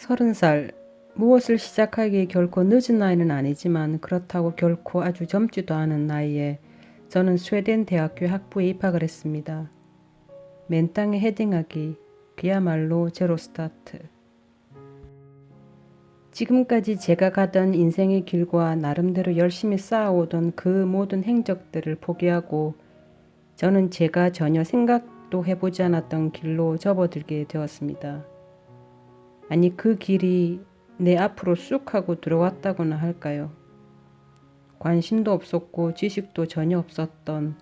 서른 살 무엇을 시작하기에 결코 늦은 나이는 아니지만 그렇다고 결코 아주 젊지도 않은 나이에 저는 스웨덴 대학교 학부에 입학을 했습니다. 맨 땅에 헤딩하기 그야말로 제로 스타트. 지금까지 제가 가던 인생의 길과 나름대로 열심히 쌓아오던 그 모든 행적들을 포기하고 저는 제가 전혀 생각도 해보지 않았던 길로 접어들게 되었습니다. 아니 그 길이 내 앞으로 쑥 하고 들어왔다고나 할까요? 관심도 없었고 지식도 전혀 없었던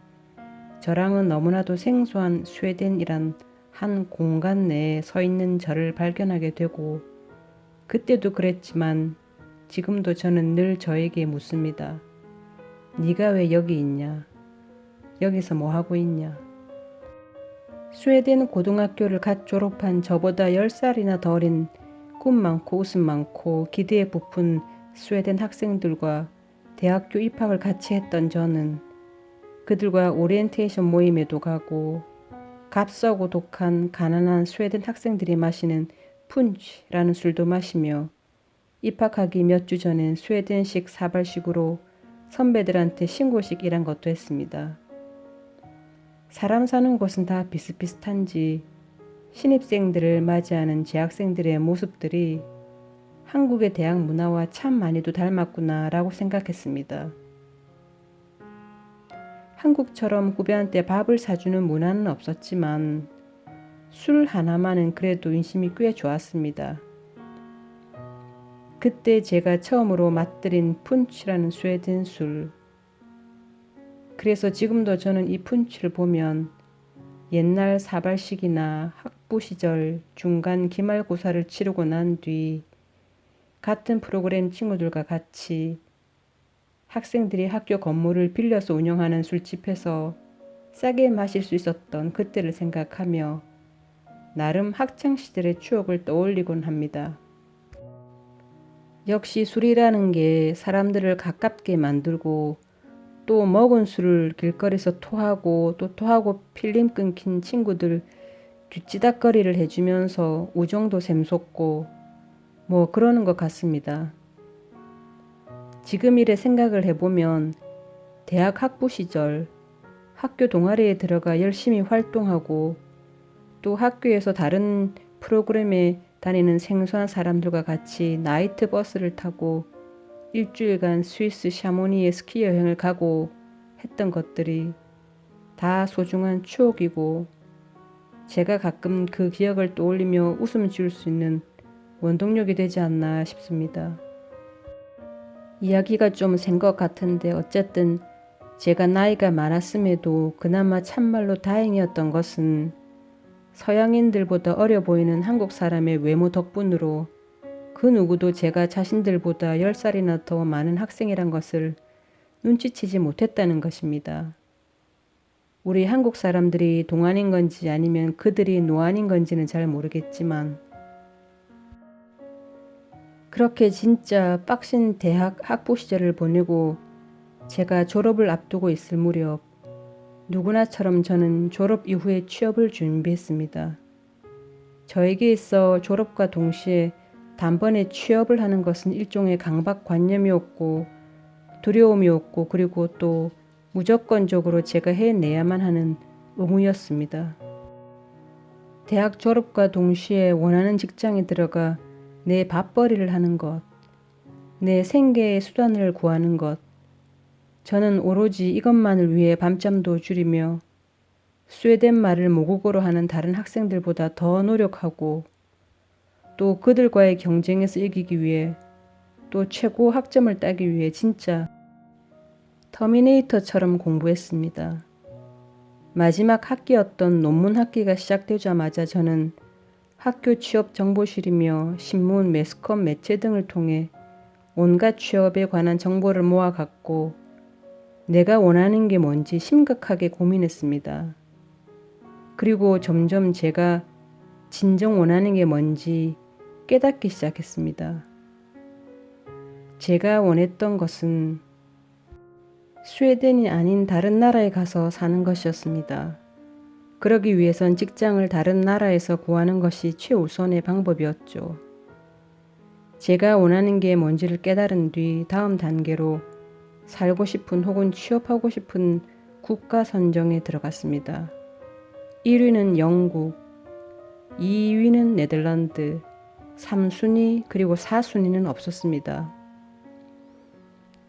저랑은 너무나도 생소한 스웨덴이란 한 공간 내에 서 있는 저를 발견하게 되고 그때도 그랬지만 지금도 저는 늘 저에게 묻습니다. 네가 왜 여기 있냐? 여기서 뭐 하고 있냐? 스웨덴 고등학교를 갓 졸업한 저보다 10살이나 더 어린 꿈 많고 웃음 많고 기대에 부푼 스웨덴 학생들과 대학교 입학을 같이 했던 저는 그들과 오리엔테이션 모임에도 가고 값싸고 독한 가난한 스웨덴 학생들이 마시는 푼치라는 술도 마시며 입학하기 몇 주 전엔 스웨덴식 사발식으로 선배들한테 신고식 일한 것도 했습니다. 사람 사는 곳은 다 비슷비슷한지 신입생들을 맞이하는 재학생들의 모습들이 한국의 대학 문화와 참 많이도 닮았구나 라고 생각했습니다. 한국처럼 후배한테 밥을 사주는 문화는 없었지만 술 하나만은 그래도 인심이 꽤 좋았습니다. 그때 제가 처음으로 맛들인 푼치라는 스웨덴 술. 그래서 지금도 저는 이 푼치를 보면 옛날 사발식이나 학부 시절 중간 기말고사를 치르고 난 뒤 같은 프로그램 친구들과 같이 학생들이 학교 건물을 빌려서 운영하는 술집에서 싸게 마실 수 있었던 그때를 생각하며 나름 학창시절의 추억을 떠올리곤 합니다. 역시 술이라는 게 사람들을 가깝게 만들고 또 먹은 술을 길거리에서 토하고 또 토하고 필름 끊긴 친구들 뒷지닥거리를 해주면서 우정도 샘솟고 뭐 그러는 것 같습니다. 지금 일에 생각을 해보면 대학 학부 시절 학교 동아리에 들어가 열심히 활동하고 또 학교에서 다른 프로그램에 다니는 생소한 사람들과 같이 나이트 버스를 타고 일주일간 스위스 샤모니에 스키 여행을 가고 했던 것들이 다 소중한 추억이고 제가 가끔 그 기억을 떠올리며 웃음 지을 수 있는 원동력이 되지 않나 싶습니다. 이야기가 좀 센 것 같은데 어쨌든 제가 나이가 많았음에도 그나마 참말로 다행이었던 것은 서양인들보다 어려 보이는 한국 사람의 외모 덕분으로 그 누구도 제가 자신들보다 10살이나 더 많은 학생이란 것을 눈치채지 못했다는 것입니다. 우리 한국 사람들이 동안인 건지 아니면 그들이 노안인 건지는 잘 모르겠지만 그렇게 진짜 빡신 대학 학부 시절을 보내고 제가 졸업을 앞두고 있을 무렵 누구나처럼 저는 졸업 이후에 취업을 준비했습니다. 저에게 있어 졸업과 동시에 단번에 취업을 하는 것은 일종의 강박관념이었고 두려움이었고 그리고 또 무조건적으로 제가 해내야만 하는 의무였습니다. 대학 졸업과 동시에 원하는 직장에 들어가 내 밥벌이를 하는 것, 내 생계의 수단을 구하는 것, 저는 오로지 이것만을 위해 밤잠도 줄이며 스웨덴 말을 모국어로 하는 다른 학생들보다 더 노력하고 또 그들과의 경쟁에서 이기기 위해 또 최고 학점을 따기 위해 진짜 터미네이터처럼 공부했습니다. 마지막 학기였던 논문 학기가 시작되자마자 저는 학교 취업 정보실이며 신문, 매스컴, 매체 등을 통해 온갖 취업에 관한 정보를 모아갔고 내가 원하는 게 뭔지 심각하게 고민했습니다. 그리고 점점 제가 진정 원하는 게 뭔지 깨닫기 시작했습니다. 제가 원했던 것은 스웨덴이 아닌 다른 나라에 가서 사는 것이었습니다. 그러기 위해선 직장을 다른 나라에서 구하는 것이 최우선의 방법이었죠. 제가 원하는 게 뭔지를 깨달은 뒤 다음 단계로 살고 싶은 혹은 취업하고 싶은 국가 선정에 들어갔습니다. 1위는 영국, 2위는 네덜란드, 3순위 그리고 4순위는 없었습니다.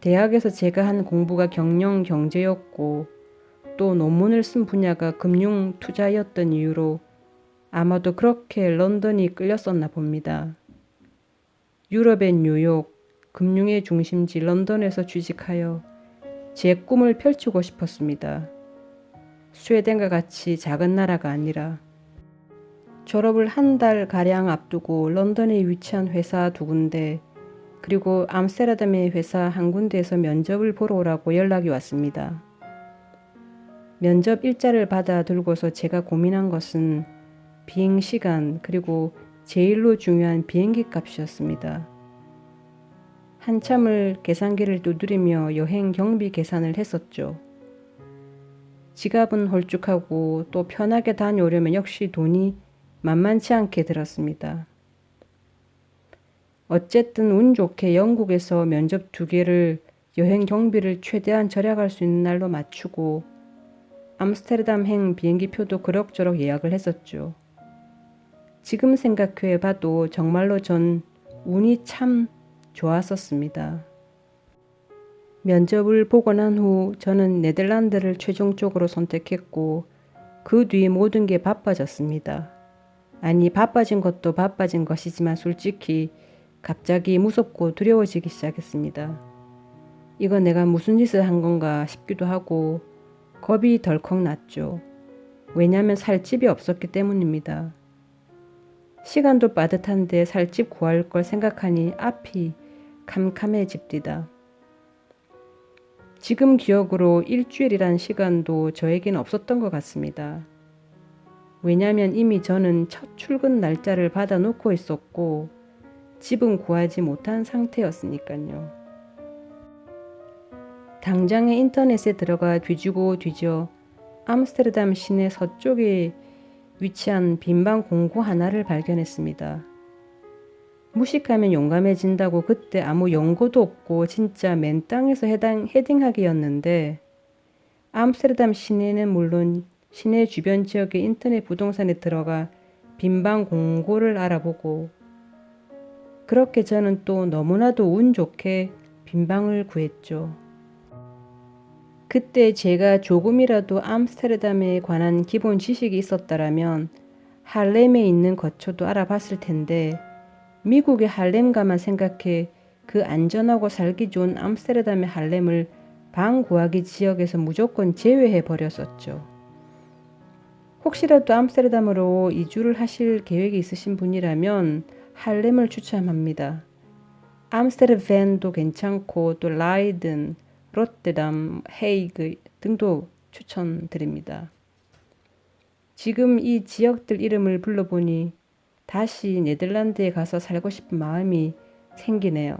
대학에서 제가 한 공부가 경영 경제였고 또 논문을 쓴 분야가 금융 투자였던 이유로 아마도 그렇게 런던이 끌렸었나 봅니다. 유럽의 뉴욕, 금융의 중심지 런던에서 취직하여 제 꿈을 펼치고 싶었습니다. 스웨덴과 같이 작은 나라가 아니라 졸업을 한 달 가량 앞두고 런던에 위치한 회사 두 군데 그리고 암스테르담의 회사 한 군데에서 면접을 보러 오라고 연락이 왔습니다. 면접 일자를 받아 들고서 제가 고민한 것은 비행 시간 그리고 제일로 중요한 비행기 값이었습니다. 한참을 계산기를 두드리며 여행 경비 계산을 했었죠. 지갑은 홀쭉하고 또 편하게 다녀오려면 역시 돈이 만만치 않게 들었습니다. 어쨌든 운 좋게 영국에서 면접 두 개를 여행 경비를 최대한 절약할 수 있는 날로 맞추고 암스테르담행 비행기 표도 그럭저럭 예약을 했었죠. 지금 생각해 봐도 정말로 전 운이 참 좋았었습니다. 면접을 보고 난 후 저는 네덜란드를 최종적으로 선택했고 그 뒤 모든 게 바빠졌습니다. 아니 바빠진 것도 바빠진 것이지만 솔직히 갑자기 무섭고 두려워지기 시작했습니다. 이건 내가 무슨 짓을 한 건가 싶기도 하고 겁이 덜컥 났죠. 왜냐하면 살 집이 없었기 때문입니다. 시간도 빠듯한데 살 집 구할 걸 생각하니 앞이 캄캄해집디다. 지금 기억으로 일주일이란 시간도 저에겐 없었던 것 같습니다. 왜냐하면 이미 저는 첫 출근 날짜를 받아놓고 있었고 집은 구하지 못한 상태였으니까요. 당장에 인터넷에 들어가 뒤지고 뒤져 암스테르담 시내 서쪽에 위치한 빈방 공고 하나를 발견했습니다. 무식하면 용감해진다고 그때 아무 연고도 없고 진짜 맨 땅에서 해당, 헤딩하기였는데 암스테르담 시내는 물론 시내 주변 지역의 인터넷 부동산에 들어가 빈방 공고를 알아보고 그렇게 저는 또 너무나도 운 좋게 빈방을 구했죠. 그때 제가 조금이라도 암스테르담에 관한 기본 지식이 있었다라면 할렘에 있는 거처도 알아봤을 텐데 미국의 할렘가만 생각해 그 안전하고 살기 좋은 암스테르담의 할렘을 방 구하기 지역에서 무조건 제외해 버렸었죠. 혹시라도 암스테르담으로 이주를 하실 계획이 있으신 분이라면 할렘을 추천합니다. 암스테르벤도 괜찮고 또 라이든, 로테담, 헤이그 등도 추천드립니다. 지금 이 지역들 이름을 불러보니 다시 네덜란드에 가서 살고 싶은 마음이 생기네요.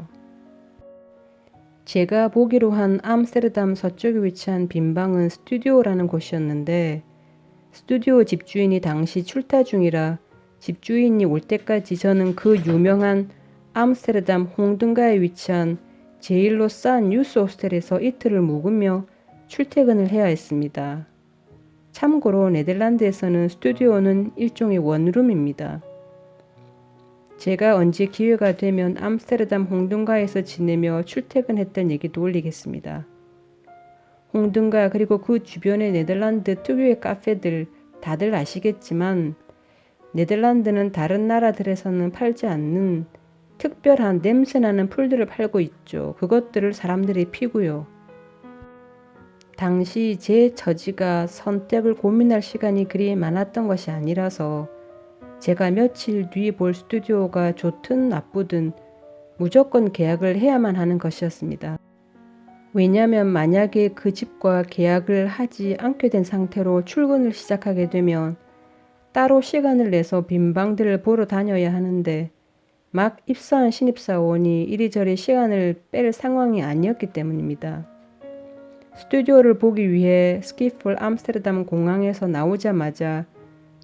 제가 보기로 한 암스테르담 서쪽에 위치한 빈방은 스튜디오라는 곳이었는데 스튜디오 집주인이 당시 출타 중이라 집주인이 올 때까지 저는 그 유명한 암스테르담 홍등가에 위치한 제일로 싼 뉴스 호스텔에서 이틀을 묵으며 출퇴근을 해야 했습니다. 참고로 네덜란드에서는 스튜디오는 일종의 원룸입니다. 제가 언제 기회가 되면 암스테르담 홍등가에서 지내며 출퇴근했던 얘기도 올리겠습니다. 홍등가 그리고 그 주변의 네덜란드 특유의 카페들 다들 아시겠지만 네덜란드는 다른 나라들에서는 팔지 않는 특별한 냄새나는 풀들을 팔고 있죠. 그것들을 사람들이 피고요. 당시 제 처지가 선택을 고민할 시간이 그리 많았던 것이 아니라서 제가 며칠 뒤 볼 스튜디오가 좋든 나쁘든 무조건 계약을 해야만 하는 것이었습니다. 왜냐하면 만약에 그 집과 계약을 하지 않게 된 상태로 출근을 시작하게 되면 따로 시간을 내서 빈방들을 보러 다녀야 하는데 막 입사한 신입사원이 이리저리 시간을 뺄 상황이 아니었기 때문입니다. 스튜디오를 보기 위해 스키폴 암스테르담 공항에서 나오자마자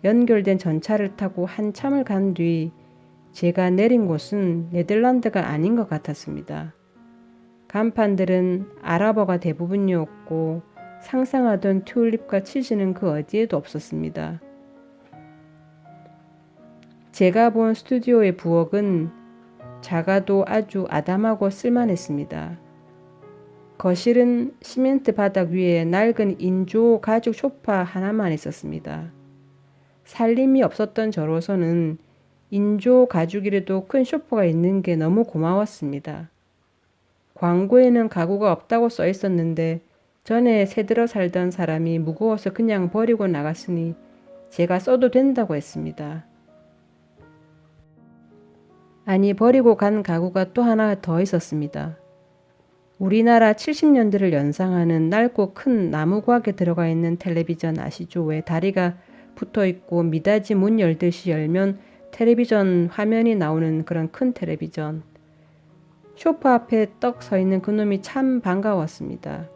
연결된 전차를 타고 한참을 간 뒤 제가 내린 곳은 네덜란드가 아닌 것 같았습니다. 간판들은 아랍어가 대부분이었고 상상하던 튤립과 치즈는 그 어디에도 없었습니다. 제가 본 스튜디오의 부엌은 작아도 아주 아담하고 쓸만했습니다. 거실은 시멘트 바닥 위에 낡은 인조 가죽 소파 하나만 있었습니다. 살림이 없었던 저로서는 인조 가죽이라도 큰 소파가 있는 게 너무 고마웠습니다. 광고에는 가구가 없다고 써 있었는데 전에 새들어 살던 사람이 무거워서 그냥 버리고 나갔으니 제가 써도 된다고 했습니다. 아니 버리고 간 가구가 또 하나 더 있었습니다. 우리나라 70년대를 연상하는 낡고 큰 나무 구하게 들어가 있는 텔레비전 아시죠? 왜 다리가 붙어 있고 미닫이 문 열듯이 열면 텔레비전 화면이 나오는 그런 큰 텔레비전. 쇼파 앞에 떡 서 있는 그놈이 참 반가웠습니다.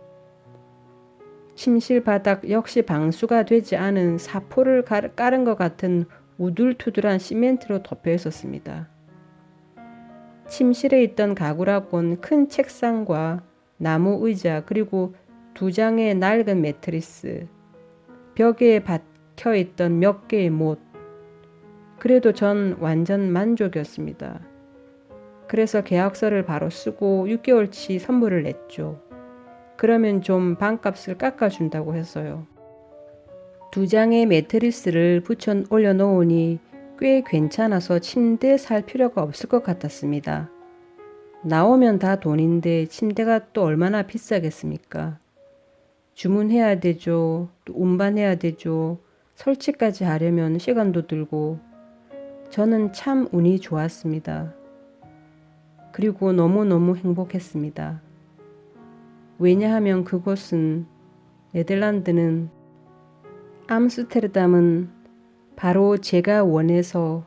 침실 바닥 역시 방수가 되지 않은 사포를 깔은 것 같은 우둘투둘한 시멘트로 덮여 있었습니다. 침실에 있던 가구라곤 큰 책상과 나무 의자 그리고 두 장의 낡은 매트리스, 벽에 박혀 있던 몇 개의 못. 그래도 전 완전 만족이었습니다. 그래서 계약서를 바로 쓰고 6개월치 선물을 냈죠. 그러면 좀 반값을 깎아준다고 했어요. 두 장의 매트리스를 붙여 올려놓으니 꽤 괜찮아서 침대에 살 필요가 없을 것 같았습니다. 나오면 다 돈인데 침대가 또 얼마나 비싸겠습니까? 주문해야 되죠. 또 운반해야 되죠. 설치까지 하려면 시간도 들고. 저는 참 운이 좋았습니다. 그리고 너무너무 행복했습니다. 왜냐하면 그곳은 네덜란드는 암스테르담은 바로 제가 원해서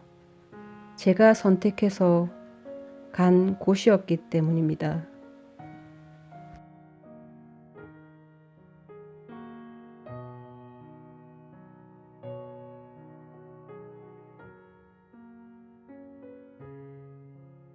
제가 선택해서 간 곳이었기 때문입니다.